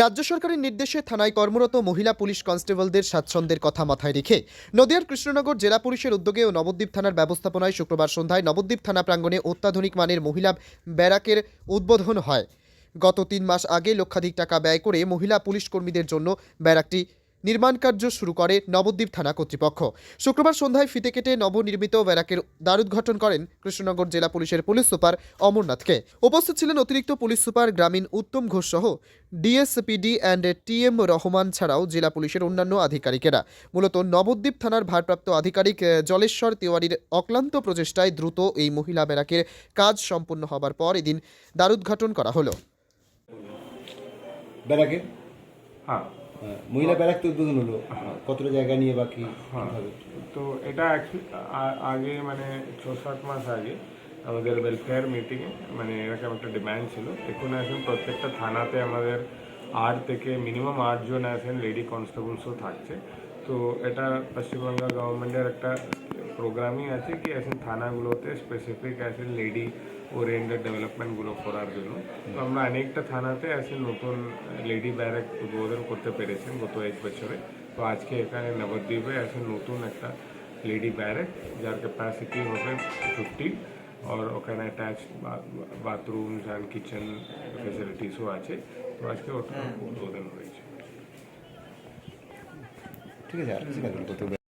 রাজ্য সরকারের নির্দেশে থানায় কর্মরত মহিলা পুলিশ কনস্টেবলদের স্বাচ্ছন্দ্যের কথা মাথায় রেখে নদিয়ার কৃষ্ণনগর জেলা পুলিশের উদ্যোগে ও নবদ্বীপ থানার ব্যবস্থাপনায় শুক্রবার সন্ধ্যায় নবদ্বীপ থানা প্রাঙ্গণে অত্যাধুনিক মানের মহিলা ব্যারাকের উদ্বোধন হয়। গত তিন মাস আগে লক্ষাধিক টাকা ব্যয় করে মহিলা পুলিশ কর্মীদের জন্য ব্যারাকটি নির্মাণ কার্য শুরু করে নবদ্বীপ থানা কর্তৃপক্ষ। শুক্রবার সন্ধ্যায় ফিতে কেটে নবনির্মিত ব্যারাকের দ্বারুদ্ঘাটন করেন কৃষ্ণনগর জেলা পুলিশের পুলিশ সুপার অমরনাথকে। উপস্থিত ছিলেন অতিরিক্ত পুলিশ সুপার গ্রামীণ উত্তম ঘোষ সহ DSPD and T M Rahman ছাড়াও জেলা পুলিশের অন্যান্য আধিকারিকেরা। মূলত নবদ্বীপ থানার ভারপ্রাপ্ত আধিকারিক জলেশ্বর তিওয়ারির অক্লান্ত প্রচেষ্টায় দ্রুত এই মহিলা ব্যারাকের কাজ সম্পন্ন হবার পর এদিন দ্বারুদ্ঘাটন করা হলো। ব্যারাকে? হ্যাঁ, মহিলা ব্যারাক তো উদ্বোধন হলো। কতটা জায়গা নিয়ে বাকি হ্যাঁ। তো এটা আগে মানে ছ সাত মাস আগে আমাদের ওয়েলফেয়ার মিটিংয়ে মানে এরকম একটা ডিম্যান্ড ছিল। এখন এখন প্রত্যেকটা থানাতে আমাদের আট থেকে মিনিমাম আটজন আছেন লেডি কনস্টেবলসও থাকছে। তো এটা পশ্চিমবঙ্গ গভর্নমেন্টের একটা প্রোগ্রামই আছে কি এখন থানাগুলোতে স্পেসিফিক আছে লেডি ওরিয়েন্টেড ডেভেলপমেন্টগুলো করার জন্য তো আমরা অনেকটা থানাতে আছে নতুন লেডি ব্যারাক উদ্বোধন করতে পেরেছেন গত এক বছরে তো আজকে এখানে নবদ্বীপে আছে নতুন একটা লেডি ব্যারাক যার ক্যাপাসিটি হবে ফিফটি আর ওখানে অ্যাটাচ বাথরুমস অ্যান্ড কিচেন ফেসিলিটিসও আছে তো আজকে ওটা উদ্বোধন হয়েছে ঠিক আছে আর কিছু লাগবে